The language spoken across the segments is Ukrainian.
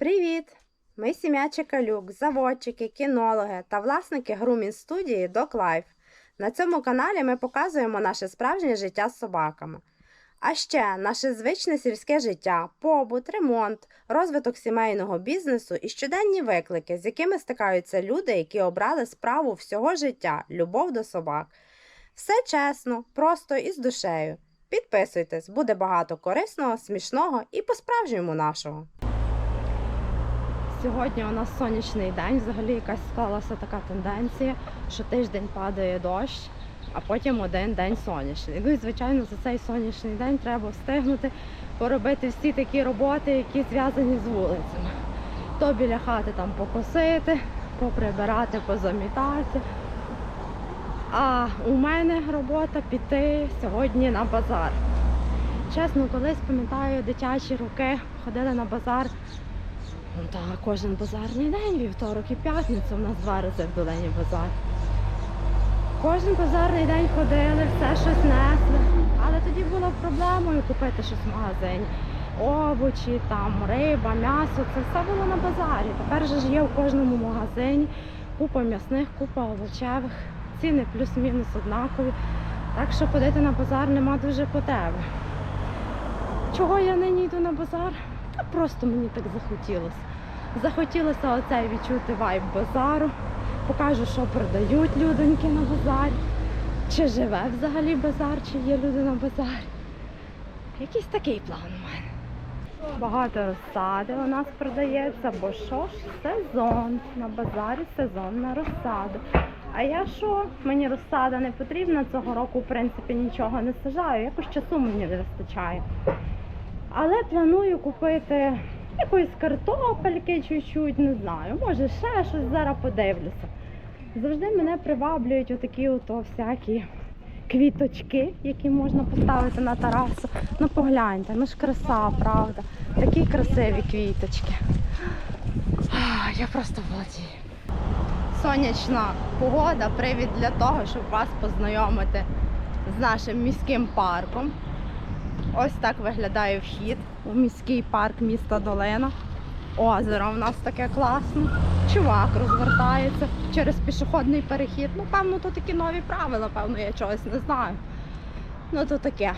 Привіт! Ми сім'я Чекалюк, заводчики, кінологи та власники грумінг студії Dog Life. На цьому каналі ми показуємо наше справжнє життя з собаками. А ще наше звичне сільське життя, побут, ремонт, розвиток сімейного бізнесу і щоденні виклики, з якими стикаються люди, які обрали справу всього життя любов до собак. Все чесно, просто і з душею. Підписуйтесь, буде багато корисного, смішного і по-справжньому нашого. Сьогодні у нас сонячний день. Взагалі якась склалася така тенденція, що тиждень падає дощ, а потім один день сонячний. Ну і звичайно, за цей сонячний день треба встигнути поробити всі такі роботи, які зв'язані з вулицями. То біля хати там покосити, поприбирати, позамітати. А у мене робота піти сьогодні на базар. Чесно, колись пам'ятаю дитячі роки, ходили на базар. Так, кожен базарний день, вівторок і п'ятницю, у нас два рази в долині базар. Кожен базарний день ходили, все щось несли. Але тоді було проблемою купити щось в магазині. Овочі, там, риба, м'ясо, це все було на базарі. Тепер же ж є в кожному магазині купа м'ясних, купа овочевих, ціни плюс-мінус однакові. Так що ходити на базар нема дуже потреби. Чого я нині йду на базар? Та просто мені так захотілося. Захотілося оцей відчути вайб базару. Покажу, що продають людоньки на базарі. Чи живе взагалі базар, чи є люди на базарі. Якийсь такий план у мене. Багато розсади у нас продається, бо що ж, сезон. На базарі сезон на розсаду. А я що? Мені розсада не потрібна цього року, в принципі, нічого не сажаю. Якось часу мені не вистачає. Але планую купити якоїсь картопельки чуть-чуть, не знаю. Може ще щось зараз подивлюся. Завжди мене приваблюють отакі ото всякі квіточки, які можна поставити на терасу. Ну погляньте, ну ж краса, правда. Такі красиві квіточки. Я просто володію. Сонячна погода, привід для того, щоб вас познайомити з нашим міським парком. Ось так виглядає вхід у міський парк міста Долина. Озеро в нас таке класне. Чувак розвертається через пішохідний перехід. Ну, певно, то такі нові правила, певно, я чогось не знаю. Ну, то таке.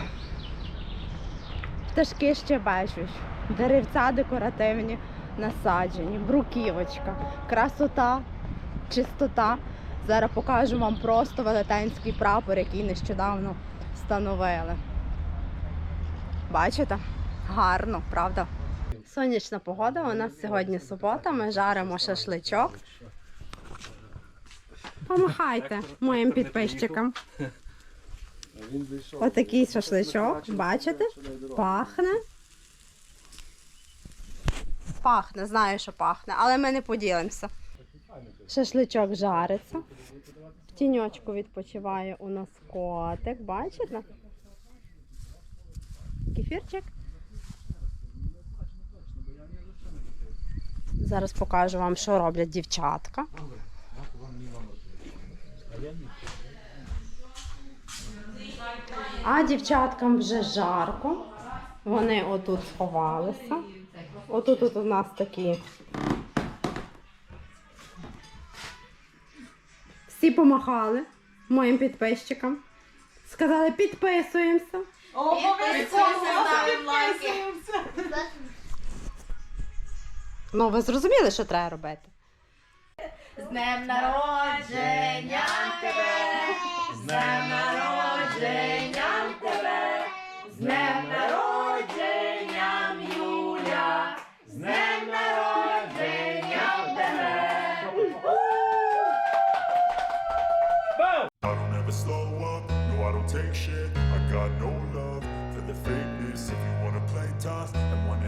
Пташки щебечуть, деревця декоративні насаджені, бруківочка, красота, чистота. Зараз покажу вам просто велетенський прапор, який нещодавно встановили. Бачите? Гарно, правда? Сонячна погода. У нас сьогодні субота. Ми жаримо шашличок. Помахайте моїм підписчикам. Отакий шашличок. Бачите? Пахне. Пахне, знаю, що пахне, але ми не поділимося. Шашличок жариться. В тіньочку відпочиває у нас котик. Бачите? Кефірчик. Зараз покажу вам, що роблять дівчатка. А дівчаткам вже жарко. Вони отут сховалися. Отут от у нас такі. Всі помахали моїм підписчикам. Сказали, підписуємося. Ну, ви зрозуміли, що треба робити? З днем народження тебе, з днем народження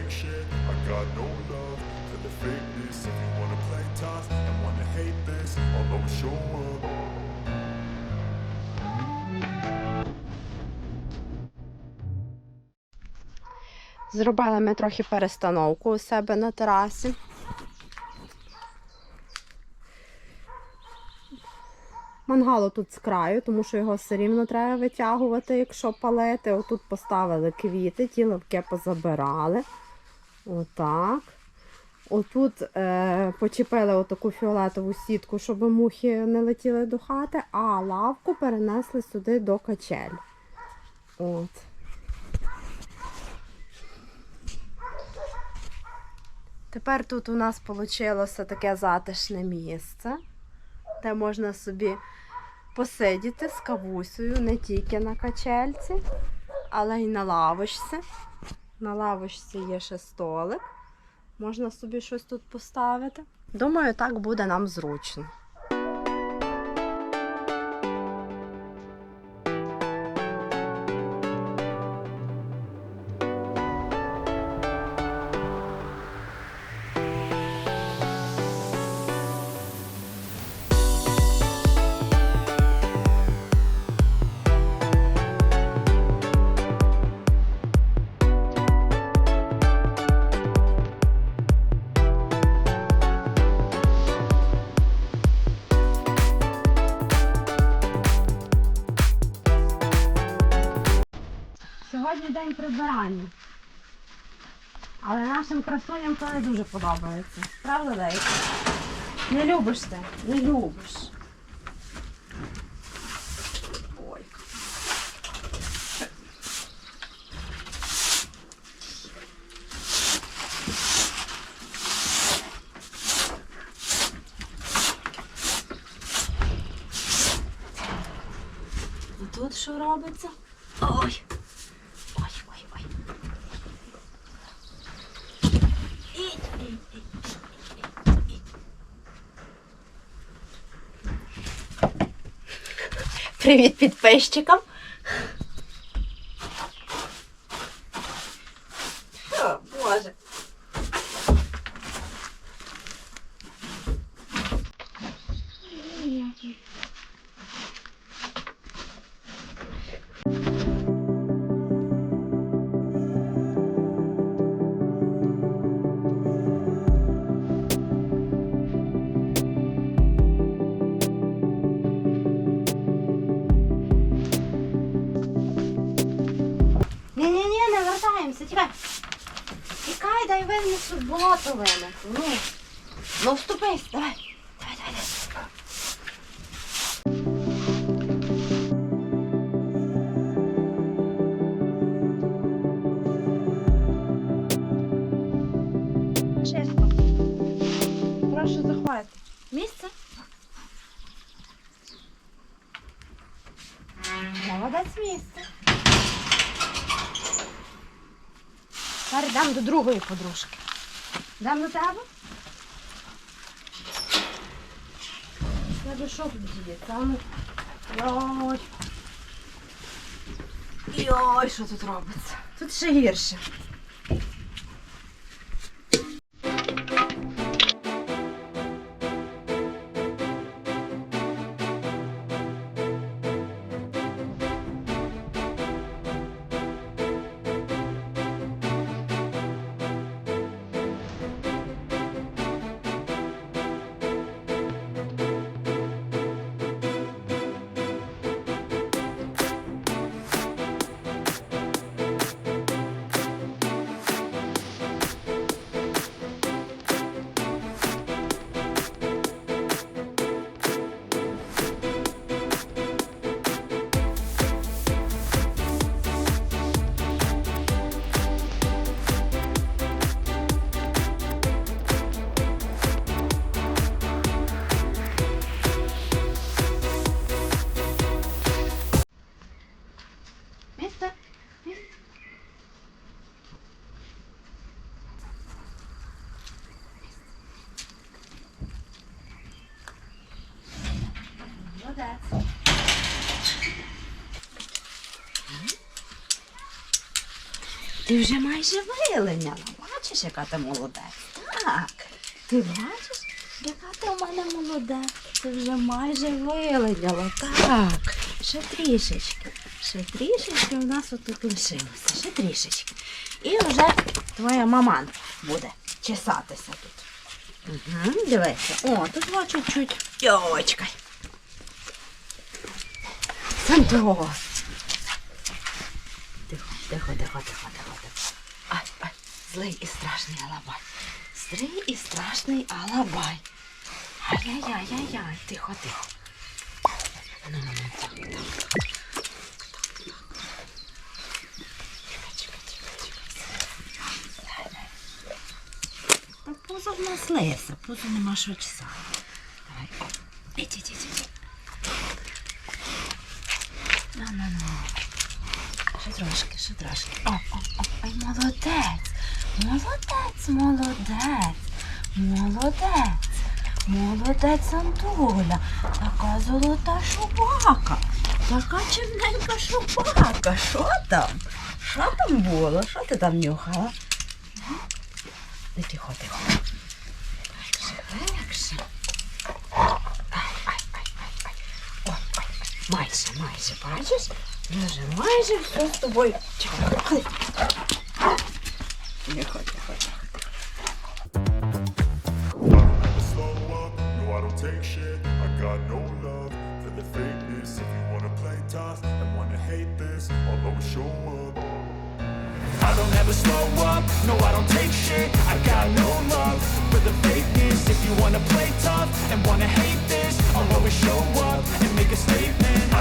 take shit I got no love for the fakeness If you wanna play tough and wanna hate this I'll always show up Зробили ми трохи перестановку у себе на терасі. Мангало тут з краю, тому що його все рівно треба витягувати, якщо палити. Отут поставили квіти, ті лавки позабирали. Отак. Отут е, почепили отаку фіолетову сітку, щоб мухи не летіли до хати, а лавку перенесли сюди до качель. От. Тепер тут у нас вийшло таке затишне місце, де можна собі посидіти з кавусею не тільки на качельці, але й на лавочці. На лавочці є ще столик. Можна собі щось тут поставити. Думаю, так буде нам зручно. Сьогодні день прибирання. Але нашим красуням то не дуже подобається. Правда, Лейка? Не любиш ти, не любиш. Ой. І тут що робиться? Ой. Ой, ой, ой. І, і, і, і, і. Привіт підписчикам. Нормально, вертаємося, тікай. Тікай, дай вельми суботу вельми. Ну, ну вступись, давай. Другої подружки. Дам до тебе? Тебе що тут діє? Там... Йой. Йой, що тут робиться? Тут ще гірше. Ти вже майже вилиняла. Бачиш, яка ти молодець? Так. Ти бачиш, яка ти у мене молодець? Ти вже майже вилиняла. Так. Ще трішечки. Ще трішечки у нас отут лишилося. Ще трішечки. І вже твоя маман буде чесатися тут. Угу, дивися. О, тут чуть-чуть. Йочкай. Сантос. Тихо, тихо, тихо, тихо, тихо. Ай, ай, злий і страшний алабай. Злий і страшний алабай. Ай-яй-яй-яй-яй, тихо, тихо. Ну, ну, ну, так, так. Чекай, чекай, чекай, чекай. Та пузо в нас лиса, пузо нема що чесати. Давай. Ідь, ідь, ідь, ідь. Ну, ну, ну. Ще трошки, ще трошки. О, о, о, ой, молодець. Молодець, молодець. Молодець. Молодець, Антоля. Така золота шубака. Така чимненька шубака. Що там? Що там було? Що ти там нюхала? Тихо, тихо. Легше, легше. ой, майже, майже, бачиш? Вже майже все з тобою. Чекай, ходи. Тихо, тихо, тихо. Never slow up, no I don't take shit I got no love for the fakeness If you wanna play tough and wanna hate this I'll always show up I don't ever slow up, no I don't take shit I got no love for the fakeness If you wanna play tough and wanna hate this I'll always show up and make a statement I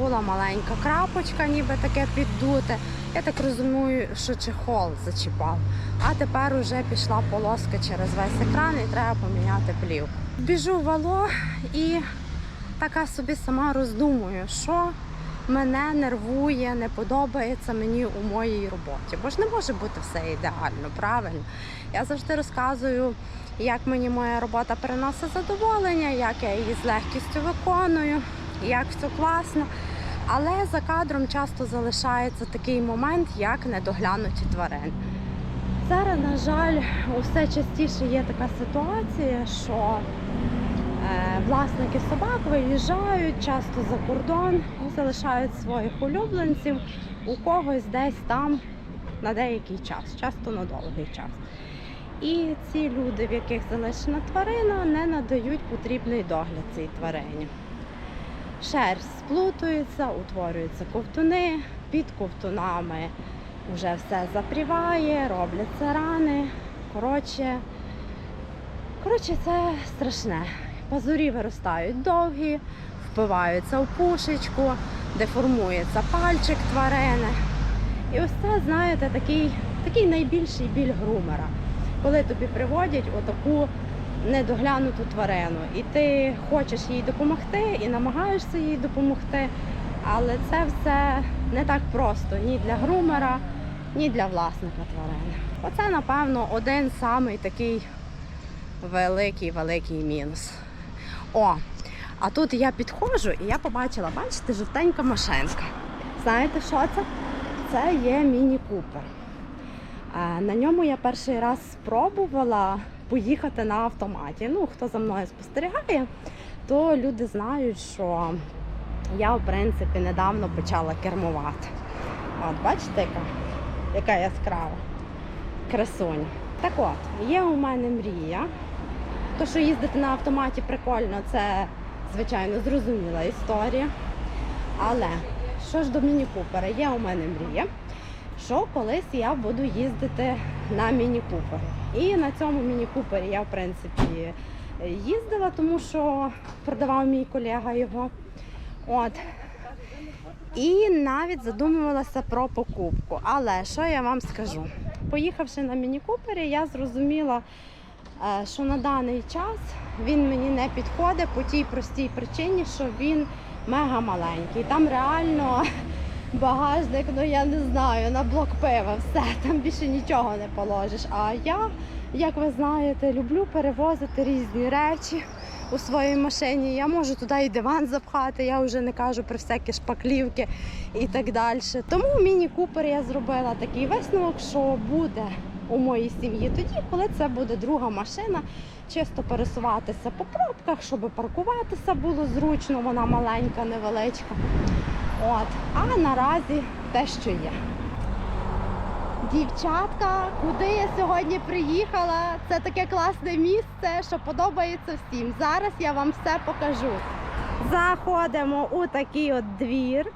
Була маленька крапочка, ніби таке піддуте. Я так розумію, що чехол зачіпав. А тепер уже пішла полоска через весь екран і треба поміняти плівку. Біжу в вало і така собі сама роздумую, що мене нервує, не подобається мені у моїй роботі. Бо ж не може бути все ідеально, правильно? Я завжди розказую, як мені моя робота приносить задоволення, як я її з легкістю виконую, як все класно. Але за кадром часто залишається такий момент, як недоглянуті тварини. Зараз, на жаль, усе частіше є така ситуація, що е, власники собак виїжджають часто за кордон і залишають своїх улюбленців у когось десь там на деякий час, часто на довгий час. І ці люди, в яких залишена тварина, не надають потрібний догляд цій тварині. Шерсть сплутується, утворюються ковтуни, під ковтунами вже все запріває, робляться рани. Коротше, коротше, це страшне. Пазурі виростають довгі, впиваються в пушечку, деформується пальчик тварини. І ось це, знаєте, такий, такий найбільший біль грумера, коли тобі приводять отаку недоглянуту тварину, і ти хочеш їй допомогти і намагаєшся їй допомогти, але це все не так просто ні для грумера, ні для власника тварини. Оце, напевно, один самий такий великий, великий мінус. О, а тут я підходжу і я побачила, бачите, жовтенька машинка. Знаєте, що це? Це є міні-купер. Е, На ньому я перший раз спробувала поїхати на автоматі. Ну, хто за мною спостерігає, то люди знають, що я, в принципі, недавно почала кермувати. От, бачите, яка, яка яскрава красуня. Так от, є у мене мрія. То, що їздити на автоматі прикольно, це, звичайно, зрозуміла історія. Але що ж до міні-купера, є у мене мрія, що колись я буду їздити на міні-купер. І на цьому міні-купері я, в принципі, їздила, тому що продавав мій колега його. От. І навіть задумувалася про покупку. Але що я вам скажу? Поїхавши на міні-купері, я зрозуміла, е, що на даний час він мені не підходить по тій простій причині, що він мега маленький. Там реально багажник, ну я не знаю, на блок пива, все, там більше нічого не положиш. А я, як ви знаєте, люблю перевозити різні речі у своїй машині. Я можу туди і диван запхати, я вже не кажу про всякі шпаклівки і так далі. Тому міні-купер я зробила такий висновок, що буде у моїй сім'ї тоді, коли це буде друга машина, чисто пересуватися по пробках, щоб паркуватися було зручно, вона маленька, невеличка. От. А наразі те, що є. Дівчатка, куди я сьогодні приїхала? Це таке класне місце, що подобається всім. Зараз я вам все покажу. Заходимо у такий от двір.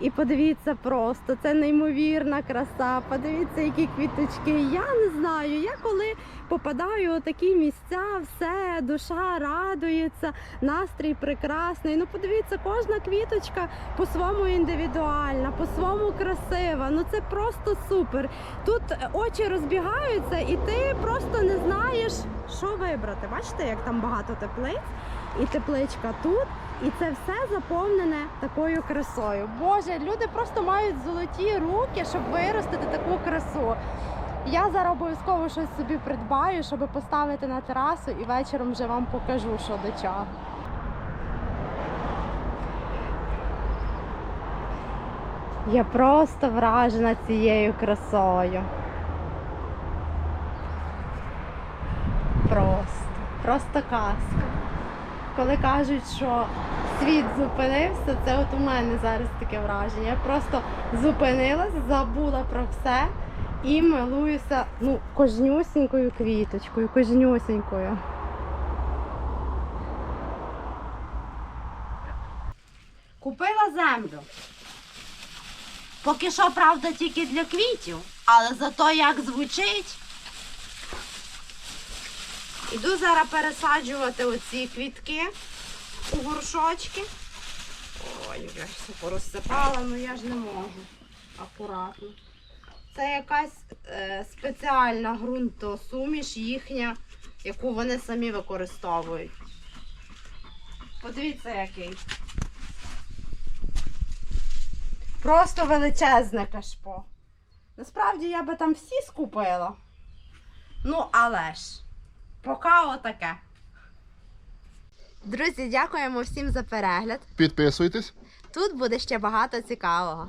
І подивіться просто, це неймовірна краса. Подивіться, які квіточки. Я не знаю. Я коли попадаю у такі місця, все, душа радується, настрій прекрасний. Ну подивіться, кожна квіточка по-своєму індивідуальна, по-своєму красива. Ну це просто супер. Тут очі розбігаються, і ти просто не знаєш, що вибрати. Бачите, як там багато теплиць, і тепличка тут. І це все заповнене такою красою. Боже, люди просто мають золоті руки, щоб виростити таку красу. Я зараз обов'язково щось собі придбаю, щоб поставити на терасу і вечором вже вам покажу, що до чого. Я просто вражена цією красою. Просто, просто казка. Коли кажуть, що світ зупинився, це от у мене зараз таке враження. Я просто зупинилась, забула про все і милуюся ну, кожнюсінькою квіточкою, кожнюсінькою. Купила землю. Поки що, правда, тільки для квітів, але зато як звучить. Іду зараз пересаджувати оці квітки у горшочки. Ой, я ж все порозсипала, ну я ж не можу. Акуратно. Це якась е, спеціальна ґрунтосуміш їхня, яку вони самі використовують. Подивіться, який. Просто величезне кашпо. Насправді я би там всі скупила. Ну, але ж, поки отаке. Друзі, дякуємо всім за перегляд. Підписуйтесь. Тут буде ще багато цікавого.